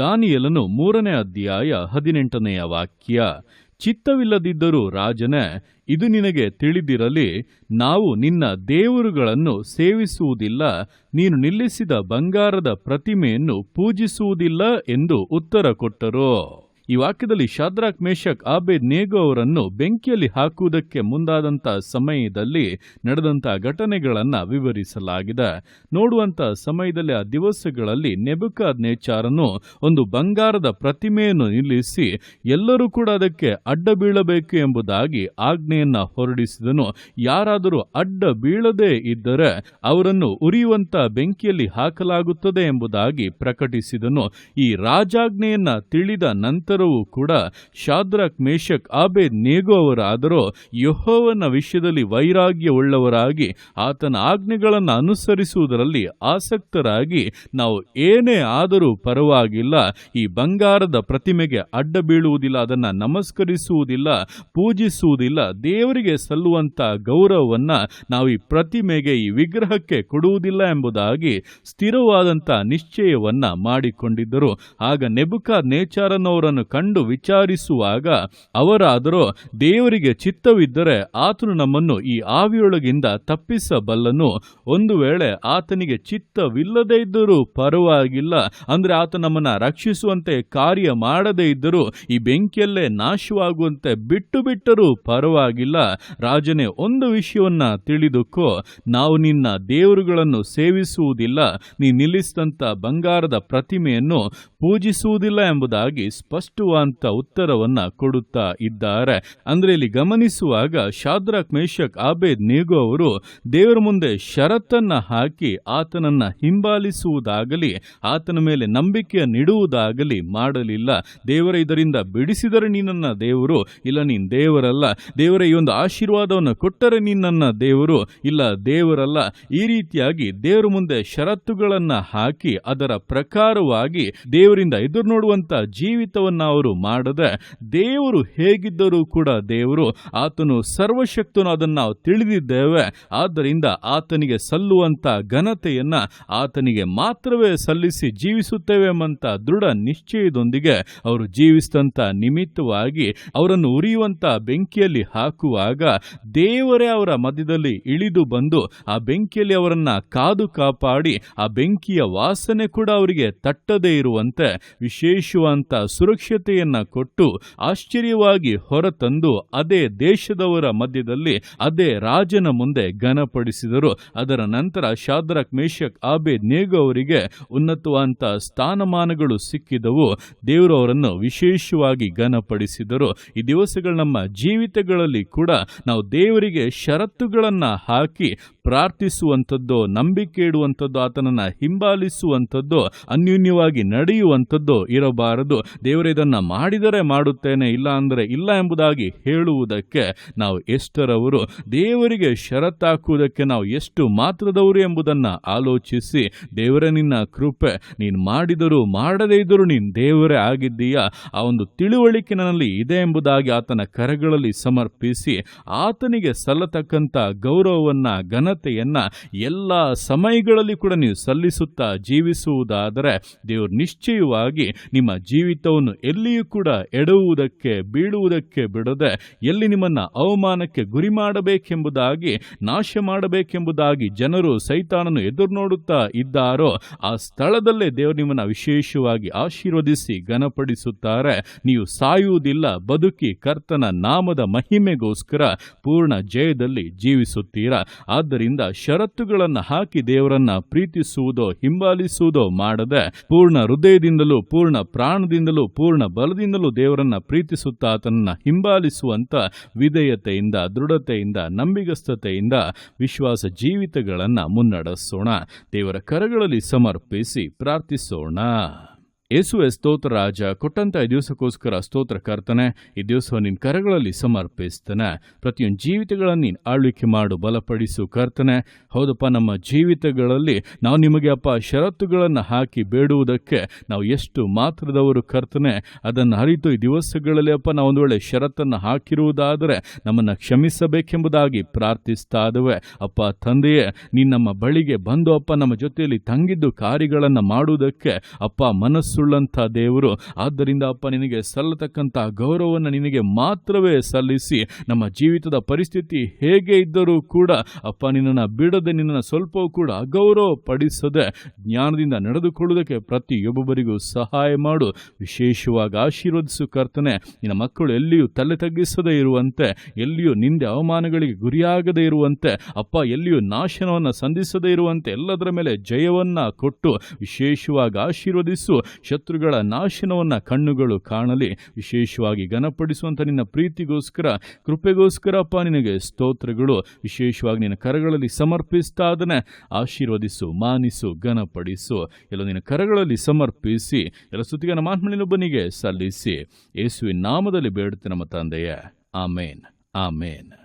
ದಾನಿಯಲನು ಮೂರನೇ ಅಧ್ಯಾಯ ಹದಿನೆಂಟನೆಯ ವಾಕ್ಯ, ಚಿತ್ತವಿಲ್ಲದಿದ್ದರೂ ರಾಜನೇ, ಇದು ನಿನಗೆ ತಿಳಿದಿರಲಿ, ನಾವು ನಿನ್ನ ದೇವರುಗಳನ್ನು ಸೇವಿಸುವುದಿಲ್ಲ, ನೀನು ನಿಲ್ಲಿಸಿದ ಬಂಗಾರದ ಪ್ರತಿಮೆಯನ್ನು ಪೂಜಿಸುವುದಿಲ್ಲ ಎಂದು ಉತ್ತರ ಕೊಟ್ಟರು. ಈ ವಾಕ್ಯದಲ್ಲಿ ಶಾದ್ರಾಕ್ ಮೇಷಕ್ ಆಬೇದ್, ನೇಗೋ ಅವರನ್ನು ಬೆಂಕಿಯಲ್ಲಿ ಹಾಕುವುದಕ್ಕೆ ಮುಂದಾದಂತಹ ಸಮಯದಲ್ಲಿ ನಡೆದಂಥ ಘಟನೆಗಳನ್ನು ವಿವರಿಸಲಾಗಿದೆ. ನೋಡುವಂಥ ಸಮಯದಲ್ಲಿ ಆ ದಿವಸಗಳಲ್ಲಿ ನೆಬುಕಾದ್ ನೇಚಾರನು ಒಂದು ಬಂಗಾರದ ಪ್ರತಿಮೆಯನ್ನು ನಿಲ್ಲಿಸಿ ಎಲ್ಲರೂ ಕೂಡ ಅದಕ್ಕೆ ಅಡ್ಡ ಬೀಳಬೇಕು ಎಂಬುದಾಗಿ ಆಜ್ಞೆಯನ್ನ ಹೊರಡಿಸಿದನು. ಯಾರಾದರೂ ಅಡ್ಡ ಬೀಳದೇ ಇದ್ದರೆ ಅವರನ್ನು ಉರಿಯುವಂತ ಬೆಂಕಿಯಲ್ಲಿ ಹಾಕಲಾಗುತ್ತದೆ ಎಂಬುದಾಗಿ ಪ್ರಕಟಿಸಿದನು. ಈ ರಾಜಾಜ್ಞೆಯನ್ನ ತಿಳಿದ ಕೂಡ ಶಾದ್ರಕ್ ಮೇಷಕ್ ಆಬೇದ್, ನೇಗೋ ಅವರಾದರೂ ಯಹೋವನ ವಿಷಯದಲ್ಲಿ ವೈರಾಗ್ಯವುಳ್ಳವರಾಗಿ ಆತನ ಆಜ್ಞೆಗಳನ್ನು ಅನುಸರಿಸುವುದರಲ್ಲಿ ಆಸಕ್ತರಾಗಿ ನಾವು ಏನೇ ಆದರೂ ಪರವಾಗಿಲ್ಲ, ಈ ಬಂಗಾರದ ಪ್ರತಿಮೆಗೆ ಅಡ್ಡ ಬೀಳುವುದಿಲ್ಲ ಅದನ್ನ ನಮಸ್ಕರಿಸುವುದಿಲ್ಲ, ಪೂಜಿಸುವುದಿಲ್ಲ, ದೇವರಿಗೆ ಸಲ್ಲುವಂತ ಗೌರವವನ್ನ ನಾವು ಈ ಪ್ರತಿಮೆಗೆ, ಈ ವಿಗ್ರಹಕ್ಕೆ ಕೊಡುವುದಿಲ್ಲ ಎಂಬುದಾಗಿ ಸ್ಥಿರವಾದಂಥ ನಿಶ್ಚಯವನ್ನು ಮಾಡಿಕೊಂಡಿದ್ದರು. ಆಗ ನೆಬುಕ ನೇಚಾರನವರನ್ನು ಕಂಡು ವಿಚಾರಿಸುವಾಗ ಅವರಾದರೂ ದೇವರಿಗೆ ಚಿತ್ತವಿದ್ದರೆ ಆತನು ನಮ್ಮನ್ನು ಈ ಆವಿಯೊಳಗಿಂದ ತಪ್ಪಿಸಬಲ್ಲನು. ಒಂದು ವೇಳೆ ಆತನಿಗೆ ಚಿತ್ತವಿಲ್ಲದೇ ಇದ್ದರೂ ಪರವಾಗಿಲ್ಲ. ಅಂದರೆ ಆತ ನಮ್ಮನ್ನ ರಕ್ಷಿಸುವಂತೆ ಕಾರ್ಯ ಮಾಡದೇ ಇದ್ದರೂ ಈ ಬೆಂಕಿಯಲ್ಲೇ ನಾಶವಾಗುವಂತೆ ಬಿಟ್ಟು ಬಿಟ್ಟರೂ ಪರವಾಗಿಲ್ಲ. ರಾಜನೇ, ಒಂದು ವಿಷಯವನ್ನ ತಿಳಿದುಕೋ. ನಾವು ನಿನ್ನ ದೇವರುಗಳನ್ನು ಸೇವಿಸುವುದಿಲ್ಲ. ನೀ ನಿಲ್ಲಿಸಿದಂಥ ಬಂಗಾರದ ಪ್ರತಿಮೆಯನ್ನು ಪೂಜಿಸುವುದಿಲ್ಲ ಎಂಬುದಾಗಿ ಸ್ಪಷ್ಟವಾದಂತ ಉತ್ತರವನ್ನ ಕೊಡುತ್ತಾ ಇದ್ದಾರೆ. ಅಂದ್ರೆ ಇಲ್ಲಿ ಗಮನಿಸುವಾಗ ಶಾದ್ರಾಕ್ ಮೇಷಕ್ ಆಬೇದ್, ನೇಗೋ ಅವರು ದೇವರ ಮುಂದೆ ಷರತ್ತನ್ನ ಹಾಕಿ ಆತನನ್ನ ಹಿಂಬಾಲಿಸುವುದಾಗಲಿ, ಆತನ ಮೇಲೆ ನಂಬಿಕೆಯನ್ನಿಡುವುದಾಗಲಿ ಮಾಡಲಿಲ್ಲ. ದೇವರ, ಇದರಿಂದ ಬಿಡಿಸಿದರೆ ನೀನನ್ನ ದೇವರು, ಇಲ್ಲ ನೀನ್ ದೇವರಲ್ಲ. ದೇವರ, ಈ ಒಂದು ಆಶೀರ್ವಾದವನ್ನು ಕೊಟ್ಟರೆ ನೀನನ್ನ ದೇವರು, ಇಲ್ಲ ದೇವರಲ್ಲ. ಈ ರೀತಿಯಾಗಿ ದೇವರ ಮುಂದೆ ಷರತ್ತುಗಳನ್ನ ಹಾಕಿ ಅದರ ಪ್ರಕಾರವಾಗಿ ದೇವರಿಂದ ಎದುರು ನೋಡುವಂತ ಜೀವಿತವನ್ನ ಅವರು ಮಾಡದೆ ದೇವರು ಹೇಗಿದ್ದರೂ ಕೂಡ ದೇವರು ಆತನು ಸರ್ವಶಕ್ತನು ಅದನ್ನು ನಾವು ತಿಳಿದಿದ್ದೇವೆ. ಆದ್ದರಿಂದ ಆತನಿಗೆ ಸಲ್ಲುವಂತ ಘನತೆಯನ್ನು ಆತನಿಗೆ ಮಾತ್ರವೇ ಸಲ್ಲಿಸಿ ಜೀವಿಸುತ್ತೇವೆ ಎಂಬಂಥ ದೃಢ ನಿಶ್ಚಯದೊಂದಿಗೆ ಅವರು ಜೀವಿಸಿದಂಥ ನಿಮಿತ್ತವಾಗಿ ಅವರನ್ನು ಉರಿಯುವಂಥ ಬೆಂಕಿಯಲ್ಲಿ ಹಾಕುವಾಗ ದೇವರೇ ಅವರ ಮಧ್ಯದಲ್ಲಿ ಇಳಿದು ಬಂದು ಆ ಬೆಂಕಿಯಲ್ಲಿ ಅವರನ್ನು ಕಾದು ಕಾಪಾಡಿ ಆ ಬೆಂಕಿಯ ವಾಸನೆ ಕೂಡ ಅವರಿಗೆ ತಟ್ಟದೇ ಇರುವಂತೆ ವಿಶೇಷವಂತ ಸುರಕ್ಷತೆಯನ್ನ ಕೊಟ್ಟು ಆಶ್ಚರ್ಯವಾಗಿ ಹೊರತಂದು ಅದೇ ದೇಶದವರ ಮಧ್ಯದಲ್ಲಿ ಅದೇ ರಾಜನ ಮುಂದೆ ಘನಪಡಿಸಿದರು. ಅದರ ನಂತರ ಶಾದ್ರಕ್ ಮೇಷಕ್ ಆಬೆ ನೇಗು ಅವರಿಗೆ ಸ್ಥಾನಮಾನಗಳು ಸಿಕ್ಕಿದವು. ದೇವರು ಅವರನ್ನು ವಿಶೇಷವಾಗಿ ಘನಪಡಿಸಿದರು. ಈ ದಿವಸಗಳು ನಮ್ಮ ಜೀವಿತಗಳಲ್ಲಿ ಕೂಡ ನಾವು ದೇವರಿಗೆ ಷರತ್ತುಗಳನ್ನು ಹಾಕಿ ಪ್ರಾರ್ಥಿಸುವಂಥದ್ದು, ನಂಬಿಕೆ ಇಡುವಂಥದ್ದು, ಆತನನ್ನ ಹಿಂಬಾಲಿಸುವಂಥದ್ದು, ಅನ್ಯೂನ್ಯವಾಗಿ ನಡೆಯುವಂಥದ್ದು ಇರಬಾರದು. ದೇವರು ಇದನ್ನ ಮಾಡಿದರೆ ಮಾಡುತ್ತೇನೆ, ಇಲ್ಲ ಅಂದರೆ ಇಲ್ಲ ಎಂಬುದಾಗಿ ಹೇಳುವುದಕ್ಕೆ ನಾವು ಎಷ್ಟರವರು ದೇವರಿಗೆ ಷರತ್ತಾಕುವುದಕ್ಕೆ ನಾವು ಎಷ್ಟು ಮಾತ್ರದವರು ಎಂಬುದನ್ನ ಆಲೋಚಿಸಿ, ದೇವರೇ ನಿನ್ನ ಕೃಪೆ, ನೀನು ಮಾಡಿದರೂ ಮಾಡದೇ ಇದ್ದರೂ ನೀನು ದೇವರೇ ಆಗಿದ್ದೀಯಾ? ಆ ಒಂದು ತಿಳುವಳಿಕೆ ನನ್ನಲ್ಲಿ ಇದೆ ಎಂಬುದಾಗಿ ಆತನ ಕರೆಗಳಲ್ಲಿ ಸಮರ್ಪಿಸಿ, ಆತನಿಗೆ ಸಲ್ಲತಕ್ಕಂಥ ಗೌರವವನ್ನ, ಘನತೆಯನ್ನು ಎಲ್ಲ ಸಮಯಗಳಲ್ಲಿ ಕೂಡ ನೀವು ಸಲ್ಲಿಸುತ್ತಾ ಜೀವಿಸುವುದಾದರೆ ದೇವರು ನಿಶ್ಚಯವಾಗಿ ನಿಮ್ಮ ಜೀವಿತವನ್ನು ಎಲ್ಲಿಯೂ ಕೂಡ ಎಡುವುದಕ್ಕೆ ಬೀಳುವುದಕ್ಕೆ ಬಿಡದೆ ಎಲ್ಲಿ ನಿಮ್ಮನ್ನ ಅವಮಾನಕ್ಕೆ ಗುರಿ ಮಾಡಬೇಕೆಂಬುದಾಗಿ ನಾಶ ಮಾಡಬೇಕೆಂಬುದಾಗಿ ಜನರು ಸೈತಾನನ್ನು ಎದುರು ನೋಡುತ್ತಾ ಇದ್ದಾರೋ, ಆ ಸ್ಥಳದಲ್ಲೇ ದೇವರು ನಿಮ್ಮನ್ನ ವಿಶೇಷವಾಗಿ ಆಶೀರ್ವದಿಸಿ ಘನಪಡಿಸುತ್ತಾರೆ. ನೀವು ಸಾಯುವುದಿಲ್ಲ, ಬದುಕಿ ಕರ್ತನ ನಾಮದ ಮಹಿಮೆಗೋಸ್ಕರ ಪೂರ್ಣ ಜಯದಲ್ಲಿ ಜೀವಿಸುತ್ತೀರಾ? ಆದ್ದರಿಂದ ಷರತ್ತುಗಳನ್ನು ಹಾಕಿ ದೇವರನ್ನ ಪ್ರೀತಿಸುವುದೋ, ಹಿಂಬಾಲಿಸುವುದೋ ಮಾಡದೆ, ಪೂರ್ಣ ಹೃದಯದಿಂದಲೂ, ಪೂರ್ಣ ಪ್ರಾಣದಿಂದಲೂ, ಪೂರ್ಣ ಬಲದಿಂದಲೂ ದೇವರನ್ನ ಪ್ರೀತಿಸುತ್ತಾ ಆತನನ್ನ ಹಿಂಬಾಲಿಸುವಂತ ವಿಧೇಯತೆಯಿಂದ, ದೃಢತೆಯಿಂದ, ನಂಬಿಗಸ್ತತೆಯಿಂದ ವಿಶ್ವಾಸ ಜೀವಿತಗಳನ್ನ ಮುನ್ನಡೆಸೋಣ. ದೇವರ ಕರಗಳಲ್ಲಿ ಸಮರ್ಪಿಸಿ ಪ್ರಾರ್ಥಿಸೋಣ. ಯೇಸುವೆ ಸ್ತೋತ್ರ ರಾಜ, ಕೊಟ್ಟಂತ ಈ ದಿವಸಕ್ಕೋಸ್ಕರ ಸ್ತೋತ್ರ ಕರ್ತನೆ, ಈ ದಿವಸ ನಿನ್ನ ಕರಗಳಲ್ಲಿ ಸಮರ್ಪಿಸ್ತಾನೆ. ಪ್ರತಿಯೊಂದು ಜೀವಿತಗಳನ್ನು ನೀನು ಆಳ್ವಿಕೆ ಮಾಡು, ಬಲಪಡಿಸು ಕರ್ತನೆ. ಹೌದಪ್ಪ, ನಮ್ಮ ಜೀವಿತಗಳಲ್ಲಿ ನಾವು ನಿಮಗೆ ಅಪ್ಪ ಷರತ್ತುಗಳನ್ನು ಹಾಕಿ ಬೇಡುವುದಕ್ಕೆ ನಾವು ಎಷ್ಟು ಮಾತ್ರದವರು ಕರ್ತನೆ. ಅದನ್ನು ಅರಿತು ಈ ದಿವಸಗಳಲ್ಲಿ ಅಪ್ಪ ನಾವು ಒಂದು ವೇಳೆ ಷರತ್ತನ್ನು ಹಾಕಿರುವುದಾದರೆ ನಮ್ಮನ್ನು ಕ್ಷಮಿಸಬೇಕೆಂಬುದಾಗಿ ಪ್ರಾರ್ಥಿಸ್ತಾ ಇದ್ದೇವೆ ಅಪ್ಪ, ತಂದೆಯೇ, ನೀನು ನಮ್ಮ ಬಳಿಗೆ ಬಂದು ಅಪ್ಪ ನಮ್ಮ ಜೊತೆಯಲ್ಲಿ ತಂಗಿದ್ದು ಕಾರ್ಯಗಳನ್ನು ಮಾಡುವುದಕ್ಕೆ ಅಪ್ಪ ಮನಸ್ಸು ಮನಸ್ಸುಳ್ಳಂಥ ದೇವರು. ಆದ್ದರಿಂದ ಅಪ್ಪ, ನಿನಗೆ ಸಲ್ಲತಕ್ಕಂಥ ಗೌರವವನ್ನು ನಿನಗೆ ಮಾತ್ರವೇ ಸಲ್ಲಿಸಿ ನಮ್ಮ ಜೀವಿತದ ಪರಿಸ್ಥಿತಿ ಹೇಗೆ ಇದ್ದರೂ ಕೂಡ ಅಪ್ಪ, ನಿನ್ನನ್ನು ಬಿಡದೆ ನಿನ್ನನ್ನು ಸ್ವಲ್ಪವೂ ಕೂಡ ಅಗೌರವ ಪಡಿಸದೆ ಜ್ಞಾನದಿಂದ ನಡೆದುಕೊಳ್ಳುವುದಕ್ಕೆ ಪ್ರತಿಯೊಬ್ಬೊಬ್ಬರಿಗೂ ಸಹಾಯ ಮಾಡು. ವಿಶೇಷವಾಗಿ ಆಶೀರ್ವದಿಸು ಕರ್ತನೆ. ನಿನ್ನ ಮಕ್ಕಳು ಎಲ್ಲಿಯೂ ತಲೆ ತಗ್ಗಿಸದೇ ಇರುವಂತೆ, ಎಲ್ಲಿಯೂ ನಿಂದೆ ಅವಮಾನಗಳಿಗೆ ಗುರಿಯಾಗದೇ ಇರುವಂತೆ, ಅಪ್ಪ, ಎಲ್ಲಿಯೂ ನಾಶನವನ್ನು ಸಂಧಿಸದೇ ಇರುವಂತೆ ಎಲ್ಲದರ ಮೇಲೆ ಜಯವನ್ನ ಕೊಟ್ಟು ವಿಶೇಷವಾಗಿ ಆಶೀರ್ವದಿಸು. ಶತ್ರುಗಳ ನಾಶನವನ್ನು ಕಣ್ಣುಗಳು ಕಾಣಲಿ. ವಿಶೇಷವಾಗಿ ಘನಪಡಿಸುವಂಥ ನಿನ್ನ ಪ್ರೀತಿಗೋಸ್ಕರ ಕೃಪೆಗೋಸ್ಕರ ಅಪ್ಪ ನಿನಗೆ ಸ್ತೋತ್ರಗಳು. ವಿಶೇಷವಾಗಿ ನಿನ್ನ ಕರಗಳಲ್ಲಿ ಸಮರ್ಪಿಸ್ತಾ ಅದನ್ನು. ಆಶೀರ್ವದಿಸು, ಮಾನಿಸು, ಘನಪಡಿಸು. ಎಲ್ಲ ನಿನ್ನ ಕರಗಳಲ್ಲಿ ಸಮರ್ಪಿಸಿ, ಎಲ್ಲ ಸುತ್ತಿಗನ ಮಾತ್ಮನಿನೊಬ್ಬನಿಗೆ ಸಲ್ಲಿಸಿ. ಯೇಸುವಿನ ನಾಮದಲ್ಲಿ ಬೇಡುತ್ತೆ ನಮ್ಮ ತಂದೆಯೇ. ಆಮೇನ್. ಆಮೇನ್.